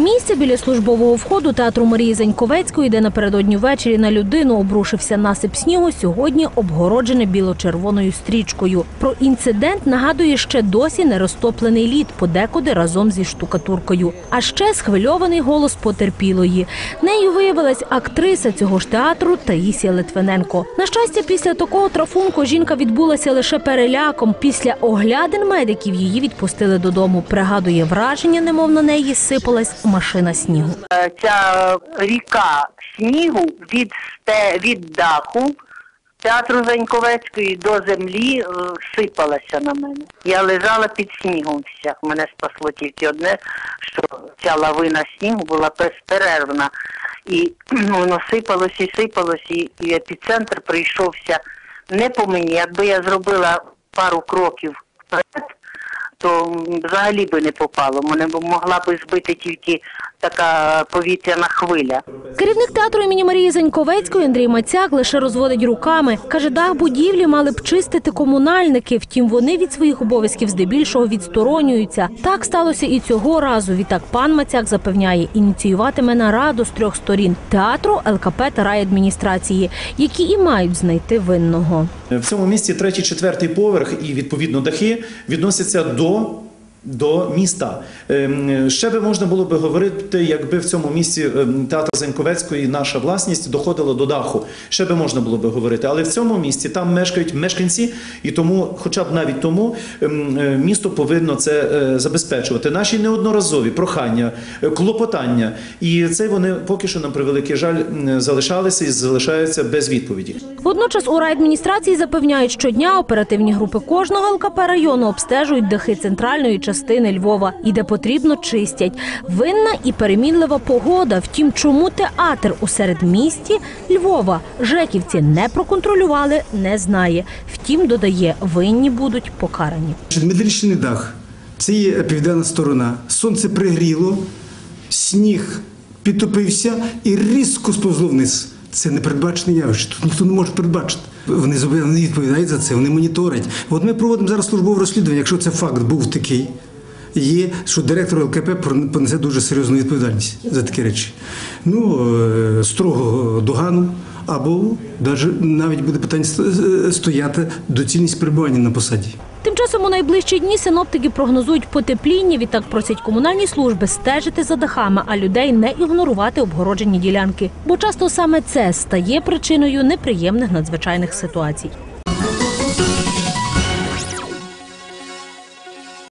Місце біля службового входу театру Марії Заньковецької, де напередодні ввечері на людину обрушився насип снігу, сьогодні обгороджене біло-червоною стрічкою. Про інцидент нагадує ще досі нерозтоплений лід, подекуди разом зі штукатуркою. А ще схвильований голос потерпілої. Нею виявилась актриса цього ж театру Таїсія Литвиненко. На щастя, після такого трафунку жінка відбулася лише переляком. Після оглядин медиків її відпустили додому. Пригадує враження, немов на неї сипалась машина снігу. Е, ця ріка снігу від сте від даху театру Заньковецької до землі е, сипалася на мене. Я лежала під снігом вся. Мене спасло тільки одне, що ця лавина снігу була безперервна. І воно сипалось і сипалось, і, і епіцентр прийшовся не по мені. Якби я зробила пару кроків вперед, то взагалі би не попало. Мене могла би збити тільки така повітряна хвиля. Керівник театру імені Марії Заньковецької Андрій Мацяк лише розводить руками. Каже, дах будівлі мали б чистити комунальники. Втім, вони від своїх обов'язків здебільшого відсторонюються. Так сталося і цього разу. Відтак пан Мацяк запевняє, ініціюватиме нараду з трьох сторін театру, ЛКП та райадміністрації, які і мають знайти винного. В цьому місці третій, четвертий поверх і відповідно дахи відносяться до. До міста Ем, ще би можна було би говорити, якби в цьому місці ем, театр Заньковецької наша власність доходила до даху. Ще би можна було би говорити, але в цьому місці там мешкають мешканці, і тому, хоча б навіть тому, ем, е, місто повинно це е, забезпечувати. Наші неодноразові прохання, е, клопотання, і це вони поки що на превеликий жаль залишалися і залишаються без відповіді. Водночас у райадміністрації запевняють, щодня оперативні групи кожного ЛКП району обстежують дахи центральної частини Львова і де потрібно чистять. Винна і перемінлива погода. Втім, чому театр у середмісті Львова жеківці не проконтролювали, не знає. Втім, додає, винні будуть покарані. Медрічний дах це є південна сторона. Сонце пригріло, сніг підтопився і різко сповзло вниз. Це непередбачене явище. Тут ніхто не може передбачити. Вони зобов'язані відповідають за це, вони моніторять. От ми проводимо зараз службове розслідування. Якщо це факт був такий, є, що директор ЛКП понесе дуже серйозну відповідальність за такі речі. Ну, е, строго догану, або навіть, навіть буде питання стояти доцільність перебування на посаді. Тим часом у найближчі дні синоптики прогнозують потепління. Відтак просять комунальні служби стежити за дахами, а людей не ігнорувати обгороджені ділянки. Бо часто саме це стає причиною неприємних надзвичайних ситуацій.